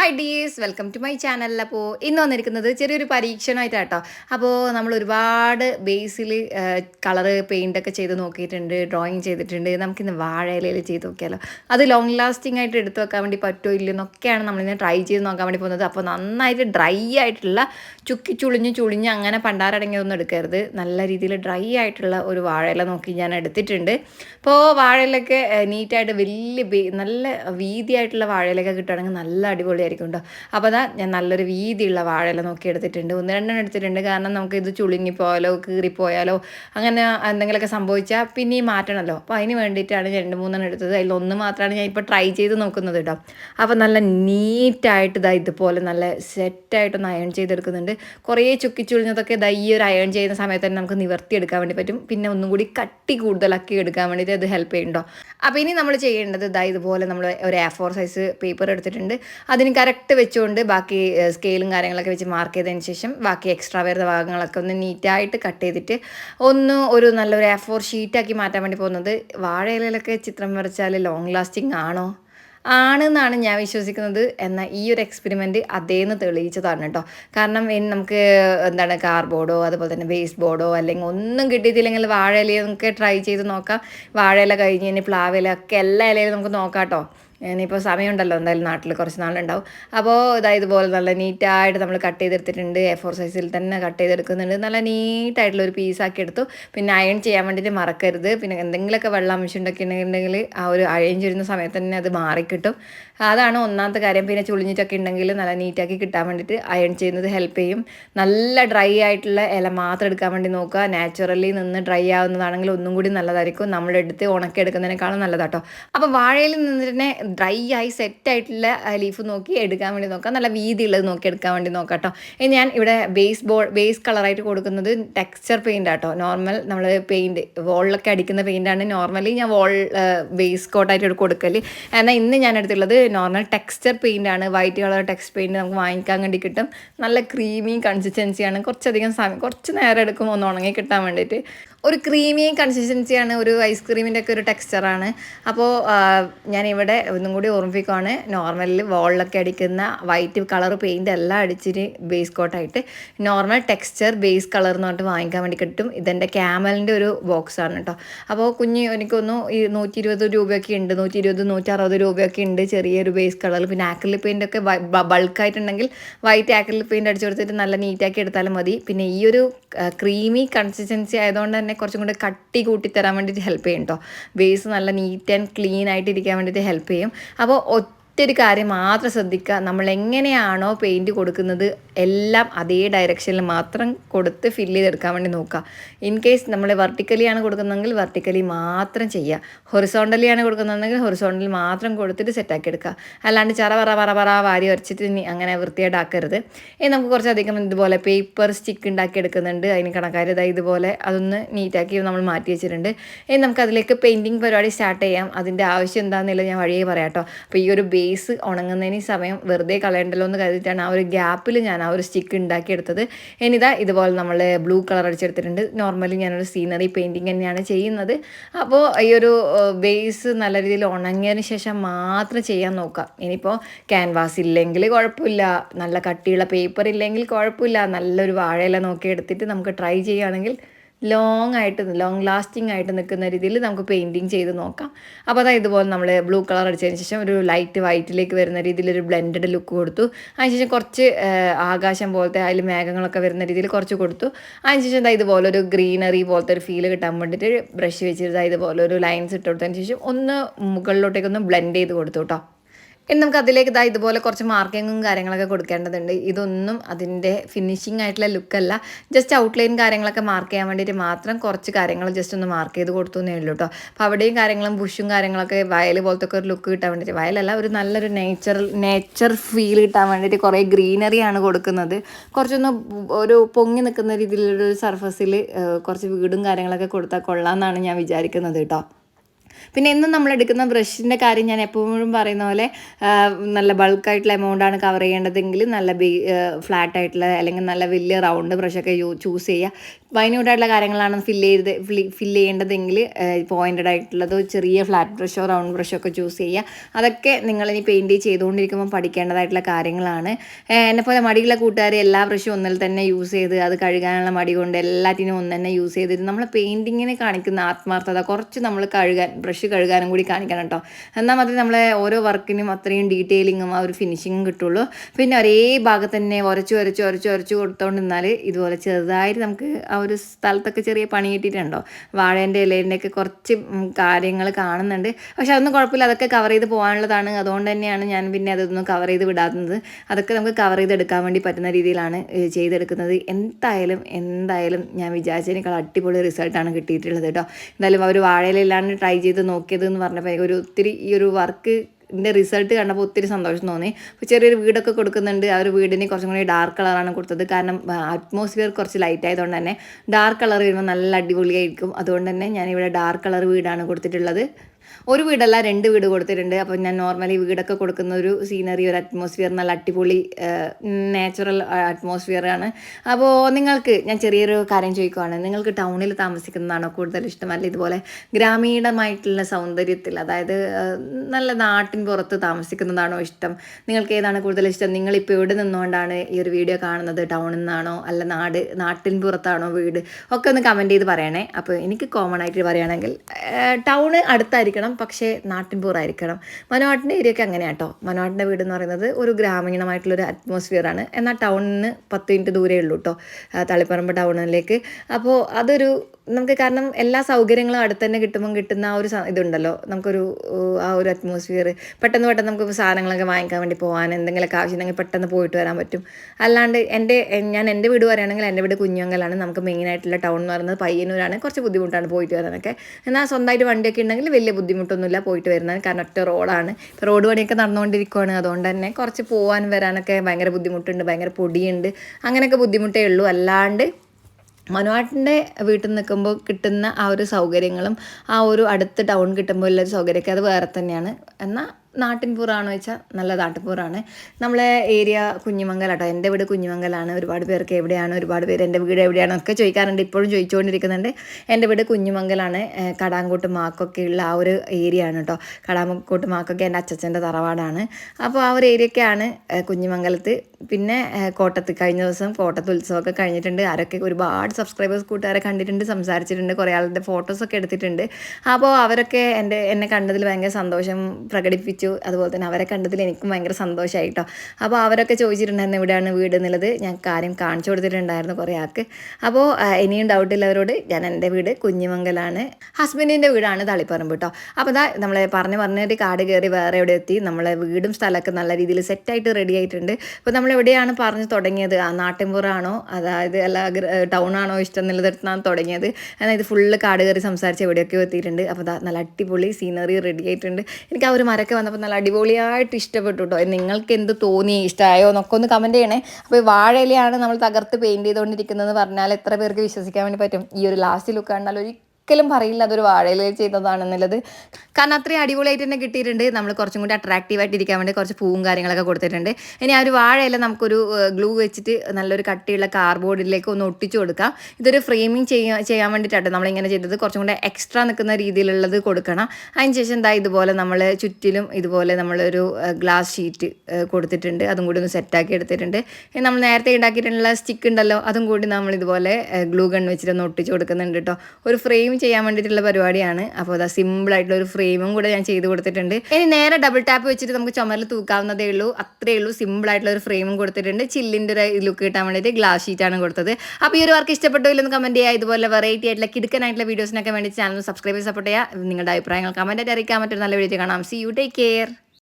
Hi dears welcome to my channel അപ്പോൾ ഇന്ന് വന്നിരിക്കുന്നത് ചെറിയൊരു പരീക്ഷണമായിട്ടാണ് കേട്ടോ അപ്പോൾ നമ്മൾ ഒരുപാട് ബേസിൽ കളറ് പെയിന്റൊക്കെ ചെയ്ത് നോക്കിയിട്ടുണ്ട് ഡ്രോയിങ് ചെയ്തിട്ടുണ്ട്. നമുക്കിന്ന് വാഴയിലയിൽ ചെയ്ത് നോക്കിയാലോ. അത് ലോങ് ലാസ്റ്റിംഗ് ആയിട്ട് എടുത്ത് വെക്കാൻ വേണ്ടി പറ്റുമോ ഇല്ലെന്നൊക്കെയാണ് നമ്മളിന്ന് ട്രൈ ചെയ്ത് നോക്കാൻ വേണ്ടി പോകുന്നത്. അപ്പോൾ നന്നായിട്ട് ഡ്രൈ ആയിട്ടുള്ള ചുക്കി ചുളിഞ്ഞ് ചുളിഞ്ഞ് അങ്ങനെ പണ്ടാരടങ്ങിയതൊന്നും എടുക്കരുത്. നല്ല രീതിയിൽ ഡ്രൈ ആയിട്ടുള്ള ഒരു വാഴയില നോക്കി ഞാൻ എടുത്തിട്ടുണ്ട്. അപ്പോൾ വാഴയിലൊക്കെ നീറ്റായിട്ട് വലിയ നല്ല വീതിയായിട്ടുള്ള വാഴയിലൊക്കെ കിട്ടുകയാണെങ്കിൽ നല്ല അടിപൊളിയായിരിക്കും കേട്ടോ അപ്പോൾ അതാ ഞാൻ നല്ലൊരു വീതിയുള്ള വാഴയില നോക്കി എടുത്തിട്ടുണ്ട്. ഒന്ന് രണ്ടെണ്ണം എടുത്തിട്ടുണ്ട്. കാരണം നമുക്ക് ഇത് ചുളുങ്ങിപ്പോയാലോ കീറിപ്പോയാലോ അങ്ങനെ എന്തെങ്കിലുമൊക്കെ സംഭവിച്ചാൽ പിന്നെയും മാറ്റണമല്ലോ അപ്പോൾ അതിന് വേണ്ടിയിട്ടാണ് രണ്ട് മൂന്നെണ്ണം എടുത്തത്. അതിൽ ഒന്ന് മാത്രമാണ് ഞാൻ ഇപ്പോൾ ട്രൈ ചെയ്ത് നോക്കുന്നത് കേട്ടോ അപ്പോൾ നല്ല നീറ്റായിട്ട് ഇതാ ഇതുപോലെ നല്ല സെറ്റായിട്ടൊന്ന് അയൺ ചെയ്തെടുക്കുന്നുണ്ട്. കുറേ ചുക്കി ചുളിഞ്ഞതൊക്കെ ഇതാ ഈ ഒരു അയൺ ചെയ്യുന്ന സമയത്ത് തന്നെ നമുക്ക് നിവർത്തിയെടുക്കാൻ വേണ്ടി പറ്റും. പിന്നെ ഒന്നും കൂടി കട്ടി കൂടുതലാക്കി എടുക്കാൻ വേണ്ടിയിട്ട് അത് ഹെൽപ്പ് ചെയ്യുന്നുണ്ടോ അപ്പോൾ ഇനി നമ്മൾ ചെയ്യേണ്ടത് ഇതാ ഇതുപോലെ നമ്മൾ ഒരു എ ഫോർ സൈസ് പേപ്പർ എടുത്തിട്ടുണ്ട്. അതിന് കറക്റ്റ് വെച്ചുകൊണ്ട് ബാക്കി സ്കെയിലും കാര്യങ്ങളൊക്കെ വെച്ച് മാർക്ക് ചെയ്തതിന് ശേഷം ബാക്കി എക്സ്ട്രാ വരുന്ന ഭാഗങ്ങളൊക്കെ ഒന്ന് നീറ്റായിട്ട് കട്ട് ചെയ്തിട്ട് ഒന്ന് ഒരു നല്ലൊരു എ ഫോർ ഷീറ്റാക്കി മാറ്റാൻ വേണ്ടി പോകുന്നത്. വാഴയിലൊക്കെ ചിത്രം വരച്ചാൽ ലോങ് ലാസ്റ്റിംഗ് ആണോ? ആണെന്നാണ് ഞാൻ വിശ്വസിക്കുന്നത്. എന്നാൽ ഈ ഒരു എക്സ്പെരിമെന്റ് അതേന്ന് തെളിയിച്ചതാണ് കേട്ടോ. കാരണം ഇനി നമുക്ക് എന്താണ് കാർബോർഡോ അതുപോലെ തന്നെ വേസ്റ്റ് ബോർഡോ അല്ലെങ്കിൽ ഒന്നും കിട്ടിയിട്ടില്ലെങ്കിൽ വാഴയിലൊക്കെ ട്രൈ ചെയ്ത് നോക്കാം. വാഴയില കഴിഞ്ഞ് കഴിഞ്ഞ് പ്ലാവിലൊക്കെ എല്ലാ ഇലയിലും നമുക്ക് നോക്കാം കേട്ടോ. ഇനിയിപ്പോൾ സമയമുണ്ടല്ലോ എന്തായാലും നാട്ടിൽ കുറച്ച് നാളുണ്ടാവും. അപ്പോൾ ഇതാ ഇതുപോലെ നല്ല നീറ്റായിട്ട് നമ്മൾ കട്ട് ചെയ്തെടുത്തിട്ടുണ്ട്. എ ഫോർ സൈസിൽ തന്നെ കട്ട് ചെയ്തെടുക്കുന്നുണ്ട്. നല്ല നീറ്റായിട്ടുള്ള ഒരു പീസാക്കി എടുത്തു. പിന്നെ അയൺ ചെയ്യാൻ വേണ്ടിയിട്ട് മറക്കരുത്. പിന്നെ എന്തെങ്കിലുമൊക്കെ വെള്ളം അംശം ഉണ്ടൊക്കെ ഉണ്ടെങ്കിൽ ആ ഒരു അയൺ ചെയ്യുന്ന സമയത്ത് തന്നെ അത് മാറിക്കിട്ടും. അതാണ് ഒന്നാമത്തെ കാര്യം. പിന്നെ ചുളിഞ്ഞിട്ടൊക്കെ ഉണ്ടെങ്കിൽ നല്ല നീറ്റാക്കി കിട്ടാൻ വേണ്ടിയിട്ട് അയൺ ചെയ്യുന്നത് ഹെൽപ്പ് ചെയ്യും. നല്ല ഡ്രൈ ആയിട്ടുള്ള ഇല മാത്രം എടുക്കാൻ വേണ്ടി നോക്കുക. നാച്ചുറലി നിന്ന് ഡ്രൈ ആവുന്നതാണെങ്കിൽ ഒന്നും കൂടി നല്ലതായിരിക്കും. നമ്മളെടുത്ത് ഉണക്കിയെടുക്കുന്നതിനേക്കാളും നല്ലതാട്ടോ. അപ്പോൾ വാഴയിൽ നിന്ന് തന്നെ ഡ്രൈ ആയി സെറ്റ് ആയിട്ടുള്ള ലീഫ് നോക്കി എടുക്കാൻ വേണ്ടി നോക്കാം. നല്ല വീതിയുള്ളത് നോക്കി എടുക്കാൻ വേണ്ടി നോക്കാം കേട്ടോ. ഇനി ഞാൻ ഇവിടെ ബേസ് ബോൾ ബേസ് കളറായിട്ട് കൊടുക്കുന്നത് ടെക്സ്ചർ പെയിന്റ് ആട്ടോ നോർമൽ നമ്മൾ പെയിന്റ് വോളിലൊക്കെ അടിക്കുന്ന പെയിന്റാണ് നോർമലി ഞാൻ വോൾ ബേസ് കോട്ടായിട്ട് കൊടുക്കൽ എന്നാൽ ഇന്ന് ഞാൻ എടുത്തുള്ളത് നോർമൽ ടെക്സ്ചർ പെയിന്റാണ് വൈറ്റ് കളർ ടെക്സ്റ്റ് പെയിന്റ് നമുക്ക് വാങ്ങിക്കാൻ വേണ്ടി കിട്ടും. നല്ല ക്രീമി കൺസിസ്റ്റൻസിയാണ് കുറച്ചധികം സമയം കുറച്ച് നേരം എടുക്കും ഒന്ന് ഉണങ്ങി കിട്ടാൻ വേണ്ടിയിട്ട്. ഒരു ക്രീമി കൺസിസ്റ്റൻസിയാണ് ഒരു ഐസ്ക്രീമിന്റെ ഒക്കെ ഒരു ടെക്സ്ചറാണ് അപ്പോൾ ഞാനിവിടെ ഒന്നും കൂടി ഓർമ്മിപ്പിക്കുവാണ്. നോർമലിൽ വോളിലൊക്കെ അടിക്കുന്ന വൈറ്റ് കളർ പെയിന്റ് എല്ലാം അടിച്ചിട്ട് ബേസ് കോട്ടായിട്ട് നോർമൽ ടെക്സ്ചർ ബേസ് കളർ എന്ന് പറഞ്ഞിട്ട് വാങ്ങിക്കാൻ വേണ്ടി കിട്ടും. ഇതെന്റെ ക്യാമലിന്റെ ഒരു ബോക്സാണ് കേട്ടോ അപ്പോൾ കുഞ്ഞ് എനിക്കൊന്നു ഈ നൂറ്റി ഇരുപത് രൂപയൊക്കെ ഉണ്ട് നൂറ്റി ഇരുപത് നൂറ്റി അറുപത് രൂപയൊക്കെ ഉണ്ട് ചെറിയൊരു ബേസ് കളർ പിന്നെ ആക്രിലിക് പെയിന്റ് ഒക്കെ ബൾക്കായിട്ടുണ്ടെങ്കിൽ വൈറ്റ് ആക്രിലിക് പെയിന്റ് അടിച്ചു കൊടുത്തിട്ട് നല്ല നീറ്റാക്കി എടുത്താലും മതി. പിന്നെ ഈ ഒരു ക്രീമി കൺസിസ്റ്റൻസി ആയതുകൊണ്ട് തന്നെ കുറച്ചും കൂടെ കട്ടി കൂട്ടിത്തരാൻ വേണ്ടിയിട്ട് ഹെൽപ്പ് ചെയ്യും കേട്ടോ ബേസ് നല്ല നീറ്റ് ആൻഡ് ക്ലീൻ ആയിട്ട് ഇരിക്കാൻ വേണ്ടിയിട്ട് ഹെൽപ്പ് ചെയ്യും. അപ്പോൾ ഒറ്റൊരു കാര്യം മാത്രം ശ്രദ്ധിക്കുക. നമ്മൾ എങ്ങനെയാണോ പെയിന്റ് കൊടുക്കുന്നത് എല്ലാം അതേ ഡയറക്ഷനിൽ മാത്രം കൊടുത്ത് ഫില്ല് ചെയ്തെടുക്കാൻ വേണ്ടി നോക്കുക. ഇൻ കേസ് നമ്മൾ വെർട്ടിക്കലിയാണ് കൊടുക്കുന്നതെങ്കിൽ വെർട്ടിക്കലി മാത്രം ചെയ്യുക. ഹൊറിസോണ്ടലിയാണ് കൊടുക്കുന്നതെങ്കിൽ ഹൊറിസോണ്ടൽ മാത്രം കൊടുത്തിട്ട് സെറ്റാക്കി എടുക്കുക. അല്ലാണ്ട് ചറ പറ പറ പറ വാരി വരച്ചിട്ട് അങ്ങനെ വൃത്തിയായിട്ടാക്കരുത് ഇനി നമുക്ക് കുറച്ചധികം ഇതുപോലെ പേപ്പർ സ്റ്റിക്ക് ഉണ്ടാക്കി എടുക്കുന്നുണ്ട്. അതിന് കണക്കാർ ഇതാ ഇതുപോലെ അതൊന്ന് നീറ്റാക്കി നമ്മൾ മാറ്റി വെച്ചിട്ടുണ്ട്. ഇനി നമുക്ക് അതിലേക്ക് പെയിന്റിങ് പരിപാടി സ്റ്റാർട്ട് ചെയ്യാം. അതിന്റെ ആവശ്യം എന്താണെന്നുള്ളത് ഞാൻ വഴിയേ പറയാം കേട്ടോ. അപ്പോൾ ഈ ഒരു ബേസ് ഉണങ്ങുന്നതിന് സമയം വെറുതെ കളയണ്ടല്ലോ എന്ന് കരുതിയിട്ടാണ് ആ ഒരു ഗ്യാപ്പിൽ ഞാൻ ആ ഒരു സ്റ്റിക്ക് ഉണ്ടാക്കിയെടുത്തത്. ഇനിതാ ഇതുപോലെ നമ്മൾ ബ്ലൂ കളർ അടിച്ചെടുത്തിട്ടുണ്ട്. നോർമലി ഞാനൊരു സീനറി പെയിന്റിങ് തന്നെയാണ് ചെയ്യുന്നത്. അപ്പോൾ ഈ ഒരു ബേസ് നല്ല രീതിയിൽ ഉണങ്ങിയതിന് ശേഷം മാത്രം ചെയ്യാൻ നോക്കാം. ഇനിയിപ്പോൾ ക്യാൻവാസ് ഇല്ലെങ്കിൽ കുഴപ്പമില്ല. നല്ല കട്ടിയുള്ള പേപ്പർ ഇല്ലെങ്കിൽ കുഴപ്പമില്ല. നല്ലൊരു വാഴയില നോക്കി എടുത്തിട്ട് നമുക്ക് ട്രൈ ചെയ്യുകയാണെങ്കിൽ ലോങ് ആയിട്ട് ലോങ് ലാസ്റ്റിംഗ് ആയിട്ട് നിൽക്കുന്ന രീതിയിൽ നമുക്ക് പെയിന്റിങ് ചെയ്ത് നോക്കാം. അപ്പോൾ അതായത് ഇതുപോലെ നമ്മൾ ബ്ലൂ കളർ അടിച്ചതിന് ശേഷം ഒരു ലൈറ്റ് വൈറ്റിലേക്ക് വരുന്ന രീതിയിൽ ഒരു ബ്ലെൻഡഡ് ലുക്ക് കൊടുത്തു. അതിനുശേഷം കുറച്ച് ആകാശം പോലത്തെ അതിൽ മേഘങ്ങളൊക്കെ വരുന്ന രീതിയിൽ കുറച്ച് കൊടുത്തു. അതിനുശേഷം ഇതാ ഇതുപോലെ ഒരു ഗ്രീനറി പോലത്തെ ഒരു ഫീൽ കിട്ടാൻ വേണ്ടിയിട്ട് ബ്രഷ് വെച്ചിട്ട് ഇതുപോലെ ഒരു ലൈൻസ് ഇട്ട് കൊടുത്തതിന് ശേഷം ഒന്ന് മുകളിലോട്ടേക്കൊന്ന് ബ്ലെൻഡ് ചെയ്ത് കൊടുത്തു കേട്ടോ ഇനി നമുക്ക് അതിലേക്ക് ഇതാ ഇതുപോലെ കുറച്ച് മാർക്കിങ്ങും കാര്യങ്ങളൊക്കെ കൊടുക്കേണ്ടതുണ്ട്. ഇതൊന്നും അതിന്റെ ഫിനിഷിംഗ് ആയിട്ടുള്ള ലുക്കല്ല ജസ്റ്റ് ഔട്ട്ലൈൻ കാര്യങ്ങളൊക്കെ മാർക്ക് ചെയ്യാൻ വേണ്ടിയിട്ട് മാത്രം കുറച്ച് കാര്യങ്ങൾ ജസ്റ്റ് ഒന്ന് മാർക്ക് ചെയ്ത് കൊടുത്തു എന്നേ ഉള്ളൂ കേട്ടോ അപ്പോൾ അവിടെയും കാര്യങ്ങളും ബുഷും കാര്യങ്ങളൊക്കെ വയൽ പോലത്തെ ഒക്കെ ഒരു ലുക്ക് കിട്ടാൻ വേണ്ടിയിട്ട് വയലല്ല ഒരു നല്ലൊരു നേച്ചറൽ നേച്ചർ ഫീൽ കിട്ടാൻ വേണ്ടിയിട്ട് കുറേ ഗ്രീനറി ആണ് കൊടുക്കുന്നത്. കുറച്ചൊന്ന് ഒരു പൊങ്ങി നിൽക്കുന്ന രീതിയിലൊരു സർഫസിൽ കുറച്ച് വീടും കാര്യങ്ങളൊക്കെ കൊടുത്താൽ കൊള്ളാമെന്നാണ് ഞാൻ വിചാരിക്കുന്നത് കേട്ടോ പിന്നെ എന്നും നമ്മൾ എടുക്കുന്ന ബ്രഷിന്റെ കാര്യം ഞാൻ എപ്പോഴും പറയുന്ന പോലെ നല്ല ബൾക്കായിട്ടുള്ള എമൗണ്ടാണ് കവർ ചെയ്യേണ്ടതെങ്കിൽ നല്ല ബി ഫ്ലാറ്റ് ആയിട്ടുള്ള അല്ലെങ്കിൽ നല്ല വലിയ റൗണ്ട് ബ്രഷൊക്കെ യൂ ചൂസ് ചെയ്യുക. മൈന്യൂട്ടായിട്ടുള്ള കാര്യങ്ങളാണ് ഫില്ല് ചെയ്ത് ഫില്ല് ചെയ്യേണ്ടതെങ്കിൽ പോയിന്റഡ് ആയിട്ടുള്ളത് ചെറിയ ഫ്ലാറ്റ് ബ്രഷോ റൗണ്ട് ബ്രഷോ ഒക്കെ ചൂസ് ചെയ്യുക. അതൊക്കെ നിങ്ങളിനി പെയിന്റ് ചെയ്തുകൊണ്ടിരിക്കുമ്പോൾ പഠിക്കേണ്ടതായിട്ടുള്ള കാര്യങ്ങളാണ്. എന്നെ പോലെ മടിയുള്ള കൂട്ടുകാർ എല്ലാ ബ്രഷും ഒന്നിൽ തന്നെ യൂസ് ചെയ്ത് അത് കഴുകാനുള്ള മടി കൊണ്ട് എല്ലാറ്റിനും ഒന്ന് തന്നെ യൂസ് ചെയ്തിട്ട് നമ്മൾ പെയിന്റിങ്ങിന് കാണിക്കുന്ന ആത്മാർത്ഥത കുറച്ച് നമ്മൾ കഴുകാൻ ബ്രഷ് കഴുകാനും കൂടി കാണിക്കണം കേട്ടോ എന്നാൽ മാത്രമേ നമ്മളെ ഓരോ വർക്കിനും അത്രയും ഡീറ്റെയിലിങ്ങും ആ ഒരു ഫിനിഷിങ്ങും കിട്ടുള്ളൂ. പിന്നെ ഒരേ ഭാഗത്ത് തന്നെ ഉരച്ച് ഉരച്ച് ഉരച്ച് ഉരച്ച് കൊടുത്തോണ്ട് നിന്നാൽ ഇതുപോലെ ചെറുതായിട്ട് നമുക്ക് ആ ഒരു സ്ഥലത്തൊക്കെ ചെറിയ പണി കിട്ടിയിട്ടുണ്ടോ? വാഴേന്റെ ഇലേന്റെയൊക്കെ കുറച്ച് കാര്യങ്ങൾ കാണുന്നുണ്ട്. പക്ഷെ അതൊന്നും കുഴപ്പമില്ല. അതൊക്കെ കവർ ചെയ്ത് പോകാനുള്ളതാണ്. അതുകൊണ്ട് തന്നെയാണ് ഞാൻ പിന്നെ അതൊന്നും കവർ ചെയ്ത് വിടാത്തത്. അതൊക്കെ നമുക്ക് കവർ ചെയ്തെടുക്കാൻ വേണ്ടി പറ്റുന്ന രീതിയിലാണ് ചെയ്തെടുക്കുന്നത്. എന്തായാലും എന്തായാലും ഞാൻ വിചാരിച്ചതിനേക്കാൾ അടിപൊളി റിസൾട്ടാണ് കിട്ടിയിട്ടുള്ളത് കേട്ടോ. എന്തായാലും അവർ വാഴയിലാണ് ട്രൈ ചെയ്ത് നോക്കിയത് എന്ന് പറഞ്ഞപ്പോൾ ഒരു ഒത്തിരി ഈ ഒരു വർക്ക് ഇതിന്റെ റിസൾട്ട് കണ്ടപ്പോൾ ഒത്തിരി സന്തോഷം തോന്നി. അപ്പോൾ ചെറിയൊരു വീടൊക്കെ കൊടുക്കുന്നുണ്ട്. ആ ഒരു വീടിന് കുറച്ചും കൂടി ഡാർക്ക് കളറാണ് കൊടുത്തത്. കാരണം അറ്റ്മോസ്ഫിയർ കുറച്ച് ലൈറ്റ് ആയതുകൊണ്ട് തന്നെ ഡാർക്ക് കളർ വരുമ്പോൾ നല്ല അടിപൊളിയായിരിക്കും. അതുകൊണ്ട് തന്നെ ഞാനിവിടെ ഡാർക്ക് കളർ വീടാണ് കൊടുത്തിട്ടുള്ളത്. ഒരു വീടല്ല രണ്ട് വീട് കൊടുത്തിട്ടുണ്ട്. അപ്പോൾ ഞാൻ നോർമലി വീടൊക്കെ കൊടുക്കുന്ന ഒരു സീനറി ഒരു അറ്റ്മോസ്ഫിയർ നല്ല അടിപൊളി നാച്ചുറൽ അറ്റ്മോസ്ഫിയർ ആണ്. അപ്പോൾ നിങ്ങൾക്ക് ഞാൻ ചെറിയൊരു കാര്യം ചോദിക്കുവാണ്. നിങ്ങൾക്ക് ടൗണിൽ താമസിക്കുന്നതാണോ കൂടുതൽ ഇഷ്ടം? അല്ല ഇതുപോലെ ഗ്രാമീണമായിട്ടുള്ള സൗന്ദര്യത്തിൽ അതായത് നല്ല നാട്ടിൻ പുറത്ത് താമസിക്കുന്നതാണോ ഇഷ്ടം? നിങ്ങൾക്ക് ഏതാണ് കൂടുതൽ ഇഷ്ടം? നിങ്ങളിപ്പോൾ എവിടെ നിന്നുകൊണ്ടാണ് ഈ ഒരു വീഡിയോ കാണുന്നത്? ടൗണിൽ നിന്നാണോ? അല്ല നാട് നാട്ടിൻ പുറത്താണോ വീട്? ഒക്കെ ഒന്ന് കമന്റ് ചെയ്ത് പറയണേ. അപ്പോൾ എനിക്ക് കോമൺ ആയിട്ട് പറയുകയാണെങ്കിൽ ടൗണ് അടുത്തായിരിക്കണം പക്ഷേ നാട്ടിൻപൂറായിരിക്കണം മനോഹട്ടിന്റെ ഏരിയ ഒക്കെ അങ്ങനെയാണ് കേട്ടോ മനോഹട്ടിന്റെ വീട് എന്ന് പറയുന്നത് ഒരു ഗ്രാമീണമായിട്ടുള്ളൊരു ആണ്. എന്നാൽ ടൗണിന് പത്ത് മിനിറ്റ് ദൂരേ ഉള്ളൂ കേട്ടോ തളിപ്പറമ്പ് ടൗണിലേക്ക്. അപ്പോൾ അതൊരു നമുക്ക് കാരണം എല്ലാ സൗകര്യങ്ങളും അടുത്ത് തന്നെ കിട്ടുമ്പോൾ കിട്ടുന്ന ആ ഒരു ഇതുണ്ടല്ലോ. നമുക്കൊരു ആ ഒരു അറ്റ്മോസ്ഫിയർ പെട്ടെന്ന് പെട്ടെന്ന് നമുക്ക് സാധനങ്ങളൊക്കെ വാങ്ങിക്കാൻ വേണ്ടി പോകാൻ എന്തെങ്കിലുമൊക്കെ ആവശ്യമുണ്ടെങ്കിൽ പെട്ടെന്ന് പോയിട്ട് വരാൻ പറ്റും. അല്ലാണ്ട് എന്റെ ഞാൻ എന്റെ വീട് പറയുകയാണെങ്കിൽ എന്റെ വീട് കുഞ്ഞുങ്ങലാണ് നമുക്ക് മെയിനായിട്ടുള്ള ടൗൺ എന്ന് പറയുന്നത് പയ്യന്നൂരാണ്. കുറച്ച് ബുദ്ധിമുട്ടാണ് പോയിട്ട് വരാനൊക്കെ. എന്നാൽ സ്വന്തമായിട്ട് വണ്ടിയൊക്കെ ഉണ്ടെങ്കിൽ വലിയ ബുദ്ധിമുട്ടൊന്നുമില്ല പോയിട്ട് വരുന്നത്. കാരണം ഒറ്റ റോഡാണ്. ഇപ്പോൾ റോഡ് പണിയൊക്കെ നടന്നുകൊണ്ടിരിക്കുകയാണ് അതുകൊണ്ട് തന്നെ കുറച്ച് പോകാൻ വരാനൊക്കെ ഭയങ്കര ബുദ്ധിമുട്ടുണ്ട്. ഭയങ്കര പൊടിയുണ്ട്. അങ്ങനെയൊക്കെ ബുദ്ധിമുട്ടേ ഉള്ളൂ. അല്ലാണ്ട് മനുവാട്ടിന്റെ വീട്ടിൽ നിൽക്കുമ്പോൾ കിട്ടുന്ന ആ ഒരു സൗകര്യങ്ങളും ആ ഒരു അടുത്ത് ടൗൺ കിട്ടുമ്പോൾ ഉള്ളൊരു സൗകര്യമൊക്കെ അത് വേറെ തന്നെയാണ്. എന്നാൽ നാട്ടിൻപുറാണോ വെച്ചാൽ നല്ല നാട്ടിൻപൂറാണ്. നമ്മളെ ഏരിയ കുഞ്ഞിമംഗലാട്ടോ എന്റെ വീട് കുഞ്ഞുമംഗലാണ്. ഒരുപാട് പേർക്ക് എവിടെയാണ് ഒരുപാട് പേര് എന്റെ വീട് എവിടെയാണ് ഒക്കെ ചോദിക്കാറുണ്ട്. ഇപ്പോഴും ചോദിച്ചുകൊണ്ടിരിക്കുന്നുണ്ട്. എന്റെ വീട് കുഞ്ഞുമംഗലാണ്. കടാംകൂട്ട് മാക്കൊക്കെ ഉള്ള ആ ഒരു ഏരിയ ആണ് കേട്ടോ കടാങ്കോട്ട് മാക്കൊക്കെ എന്റെ അച്ചച്ചന്റെ തറവാടാണ്. അപ്പോൾ ആ ഒരു ഏരിയയൊക്കെയാണ് കുഞ്ഞുമംഗലത്ത്. പിന്നെ കോട്ടത്ത് കഴിഞ്ഞ ദിവസം കോട്ടത്ത് ഉത്സവമൊക്കെ കഴിഞ്ഞിട്ടുണ്ട്. ആരൊക്കെ ഒരുപാട് സബ്സ്ക്രൈബേഴ്സ് കൂട്ടുകാരെ കണ്ടിട്ടുണ്ട് സംസാരിച്ചിട്ടുണ്ട് കുറേ ആളുടെ ഫോട്ടോസൊക്കെ എടുത്തിട്ടുണ്ട്. അപ്പോൾ അവരൊക്കെ എന്റെ എന്നെ കണ്ടതിൽ ഭയങ്കര സന്തോഷം പ്രകടിപ്പിച്ചു. അതുപോലെ തന്നെ അവരെ കണ്ടതിൽ എനിക്കും ഭയങ്കര സന്തോഷമായി കേട്ടോ അപ്പോൾ അവരൊക്കെ ചോദിച്ചിട്ടുണ്ടായിരുന്നു എവിടെയാണ് വീട് എന്നുള്ളത്. ഞാൻ കാര്യം കാണിച്ചു കൊടുത്തിട്ടുണ്ടായിരുന്നു കുറേ ആൾക്ക്. അപ്പോൾ ഇനിയും ഡൗട്ടില്ലവരോട് ഞാൻ എന്റെ വീട് കുഞ്ഞിമംഗലാണ്. ഹസ്ബൻഡിന്റെ വീടാണ് തളിപ്പറമ്പ് കേട്ടോ അപ്പോൾ ഇതാ നമ്മളെ പറഞ്ഞ് പറഞ്ഞൊരു കാട് കയറി വേറെ എവിടെ എത്തി. നമ്മളെ വീടും സ്ഥലമൊക്കെ നല്ല രീതിയിൽ സെറ്റായിട്ട് റെഡി ആയിട്ടുണ്ട്. അപ്പോൾ നമ്മൾ എവിടെയാണ് പറഞ്ഞു തുടങ്ങിയത്? ആ നാട്ടിൻപുറാണോ? അതായത് അല്ല ടൗൺ ആണോ ഇഷ്ടം എന്നുള്ളതെടുത്താണ് തുടങ്ങിയത്. എന്നാൽ ഇത് ഫുള്ള് കാട് കയറി സംസാരിച്ച് എവിടെയൊക്കെ എത്തിയിട്ടുണ്ട്. അപ്പോൾ നല്ല അടിപൊളി സീനറി റെഡി ആയിട്ടുണ്ട്. എനിക്ക് ആ ഒരു മരക്കെ വന്നപ്പോൾ നല്ല അടിപൊളിയായിട്ട് ഇഷ്ടപ്പെട്ടു കേട്ടോ നിങ്ങൾക്ക് എന്ത് തോന്നി? ഇഷ്ടമായോ എന്നൊക്കെ ഒന്ന് കമന്റ് ചെയ്യണേ. അപ്പോൾ ഈ വാഴയിലയാണ് നമ്മൾ തകർത്ത് പെയിന്റ് ചെയ്തുകൊണ്ടിരിക്കുന്നത് എന്ന് പറഞ്ഞാൽ എത്ര പേർക്ക് വിശ്വസിക്കാൻ വേണ്ടി പറ്റും? ഈ ഒരു ലാസ്റ്റ് ലുക്ക് കണ്ടാൽ ഒരു ഒരിക്കലും പറയില്ല അതൊരു വാഴയിൽ ചെയ്തതാണെന്നുള്ളത്. കാരണം അത്രയും അടിപൊളിയായിട്ട് തന്നെ കിട്ടിയിട്ടുണ്ട്. നമ്മൾ കുറച്ചും കൂടി അട്രാക്റ്റീവ് ആയിട്ട് ഇരിക്കാൻ വേണ്ടി കുറച്ച് പൂവും കാര്യങ്ങളൊക്കെ കൊടുത്തിട്ടുണ്ട്. ഇനി ആ ഒരു വാഴയില നമുക്കൊരു ഗ്ലൂ വെച്ചിട്ട് നല്ലൊരു കട്ടിയുള്ള കാർഡ്ബോർഡിലേക്ക് ഒന്ന് ഒട്ടിച്ചു കൊടുക്കാം. ഇതൊരു ഫ്രെയിമിങ് ചെയ്യാൻ ചെയ്യാൻ വേണ്ടിയിട്ടാണ് നമ്മളിങ്ങനെ ചെയ്തത്. കുറച്ചും കൂടെ എക്സ്ട്രാ നിൽക്കുന്ന രീതിയിലുള്ളത് കൊടുക്കണം. അതിന് ശേഷം എന്താ ഇതുപോലെ നമ്മൾ ചുറ്റിലും ഇതുപോലെ നമ്മളൊരു ഗ്ലാസ് ഷീറ്റ് കൊടുത്തിട്ടുണ്ട്. അതും കൂടി ഒന്ന് സെറ്റാക്കി എടുത്തിട്ടുണ്ട്. നമ്മൾ നേരത്തെ ഉണ്ടാക്കിയിട്ടുള്ള സ്റ്റിക്ക് ഉണ്ടല്ലോ അതും കൂടി നമ്മൾ ഇതുപോലെ ഗ്ലൂ ഗൺ വെച്ചിട്ട് ഒന്ന് ഒട്ടിച്ചു കൊടുക്കുന്നുണ്ട് കേട്ടോ ഒരു ഫ്രെയിം ചെയ്യാൻ വേണ്ടിയിട്ടുള്ള പരിപാടിയാണ്. അപ്പോൾ അതാ സിമ്പിൾ ആയിട്ടുള്ള ഒരു ഫ്രെയിമും കൂടെ ഞാൻ ചെയ്ത് കൊടുത്തിട്ടുണ്ട്. ഇനി നേരെ ഡബിൾ ടാപ്പ് വെച്ചിട്ട് നമുക്ക് ചുമരിൽ തൂക്കാവുന്നതേ ഉള്ളൂ. അത്രേ ഉള്ളൂ സിമ്പിൾ ആയിട്ടുള്ള ഒരു ഫ്രെയിമും കൊടുത്തിട്ടുണ്ട്. ചില്ലിന്റെ ഒരു ലുക്ക് കിട്ടാൻ വേണ്ടിയിട്ട് ഗ്ലാസ് ഷീറ്റാണ് കൊടുത്തത്. അപ്പോൾ ഈ ഒരു വർക്ക് ഇഷ്ടപ്പെട്ടോ ഇല്ലെന്ന് കമന്റ് ചെയ്യുക. ഇതുപോലെ വെറൈറ്റി ആയിട്ടുള്ള കിടക്കനായിട്ടുള്ള വീഡിയോസിനൊക്കെ വേണ്ടി ചാനൽ സബ്സ്ക്രൈബ് സപ്പോർട്ട് ചെയ്യുക. നിങ്ങളുടെ അഭിപ്രായങ്ങൾ കമന്റായിട്ട് അറിയിക്കാൻ പറ്റും നല്ല വീഡിയോ കാണാം. C you take care